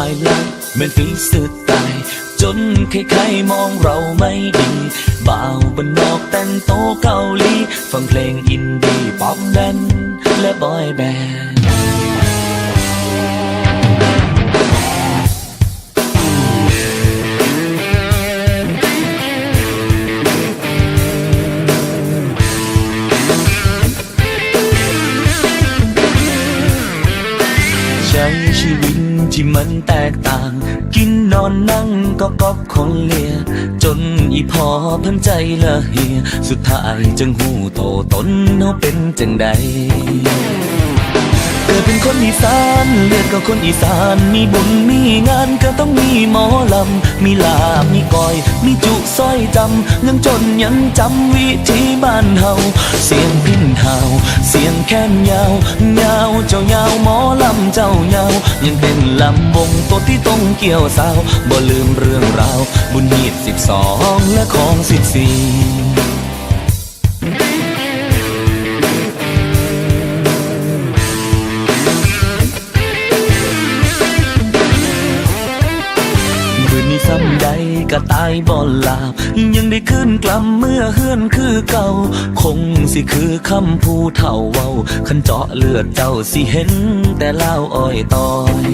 ายลับเหมือนฟรีสไตาย จนใครๆมองเราไม่ดีบ่าวบนนอกแต่งโตเกาหลี ฟังเพลงอินดี้ป๊อปแดนและบอยแบนด์ ที่มันแตกต่าง กินนอนนั่งก็ก๊อกคนเลีย จนอีพอพันใจละเฮีย สุดท้ายจังหูโตตนเขาเป็นจังใด เกิดเป็นคนอีสานเลือดก็คนอีสาน มีบุญมีงานก็ต้องมีหมอลำ มีลาบมีก้อย มีจุสร้อยจำยังจนยังจำวิธีบ้านเฮาเสียงพินเฮาเสียงแค้นยาวยาวเจ้ายาวหมอลำเจ้ายาวยังเป็นลำวงตัวที่ต้องเกี่ยวสาวบ่ลืมเรื่องราวบุญหีดสิบสองและของสิบสี่ มือนี้ซ้ำใดก็ตายบ่ลาบ ยังได้ขึ้นกลับเมื่อเฮือนคือเก่า คงสิคือคำผู้เฒ่าเว้าคันเจาะเลือดเจ้าสิเห็น แต่เล่าอ้อยตอย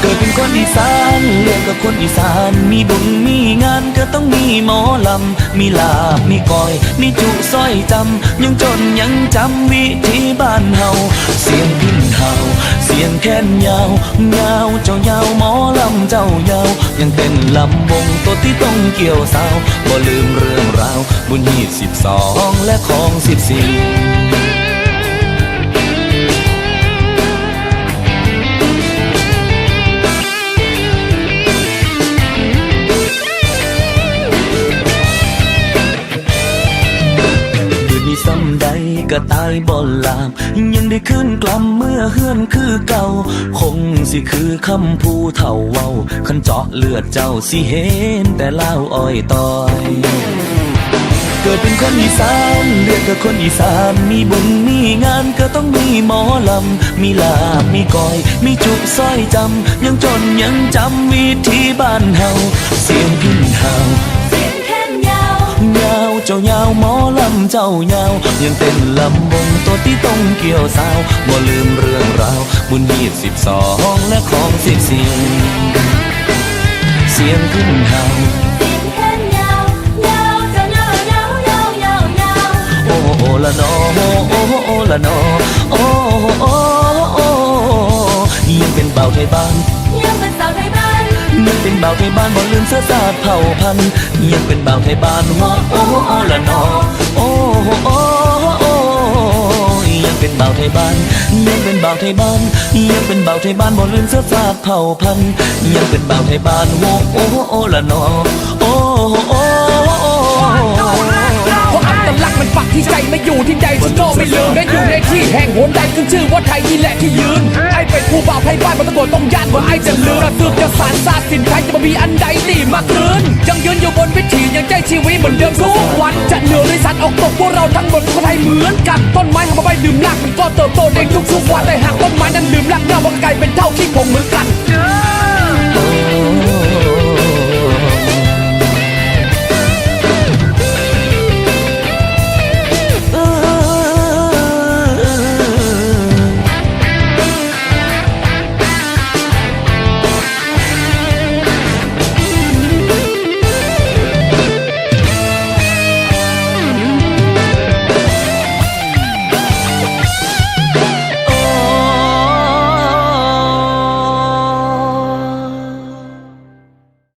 เกิดเป็นคนอีสานเรียกกับคนอีสาน มีบุญมีงานก็ต้องมีหมอลำ มีลาบ มีก้อย มีจุสร้อยจำ ยังจนยังจำวิธีบ้านเฮา เสียงพินเฮ แค้นยาวยาวเจ้ายาวหมอลำเจ้ายาว ยังเป็นลำวงตัวที่ต้องเกี่ยวสาวบ่ลืมเรื่องราว บุญหีดสิบสองและของสิบสี่ ซ้ำใดก็ตายบ่ลาบยังได้ขึ้นกลับเมื่อเฮือนคือเก่า คงสิคือคำผู้เฒ่าเว้าคันเจาะเลือดเจ้าสิเห็นแต่เล่าอ้อยตอยเกิดเป็นคนอีสานเลือดกับคนอีสาน มีบุญมีงานก็ต้องมีหมอลำ มีลาบมีก้อย มีจุสร้อยจำ ยังจนยังจำวิธีบ้านเฮาเสียงพินเฮา เจ้ายาว ยังเป็นลำวงตัวที่ต้องเกี่ยวสาวบ่ลืมเรื่องราว บุญยีสิบสองและของสิบสี่เสียงขึ้นเฮาเสียงแค้นยาวยาวจะยาวยาวยาวยาวยาโอ้โอละนอโอ้โอละนอโอ้โอโอ้ยังเป็นเบาวไทยบ้านยังเป็นสาวไทย ยังเป็นบ่าวไทยบ้านบ่ลืมเสื้อสาดเผ่าพันธุ์ยังเป็นบ่าวไทยบ้านโอ้โอ้โอ้ละนอโอ้โอ้โอ้ยังเป็นบ่าวไทยบ้านยังเป็นบ่าวไทยบ้านยังเป็นบ่าวไทยบ้านบ่ลืมเสื้อสาดเผ่าพันธุ์ยังเป็นบ่าวไทยบ้านโอ้โอ้โอ้ละนอโอ้โอ้โอ้เพราะอัตลักมันปักที่ใจไม่อยู่ที่ใดฉันก็ไม่ลืมและอยู่ในที่แห่งหนใดขึ้นชื่อว่าไทยนี่แหละที่ยืน ผู้บ่าวไทยบ้านมันตะโกนต้องย่านว่าไอ้จะลืมระทึกจะสารซาสินไทยจะมามีอันใดตีมาคืนยังยืนอยู่บนวิถียังใจชีวิตเหมือนเดิมทุกวันจะเหนือหรือสัตออกตกพวกเราทั้งหมดคนไทยเหมือนกันต้นไม้ทำมาใบดื่มรากมันก็เติบโตในทุกๆวันแต่หากต้นไม้นั้นดื่มรากเน่ามันกลายเป็นเท่าที่คงเหมือนกัน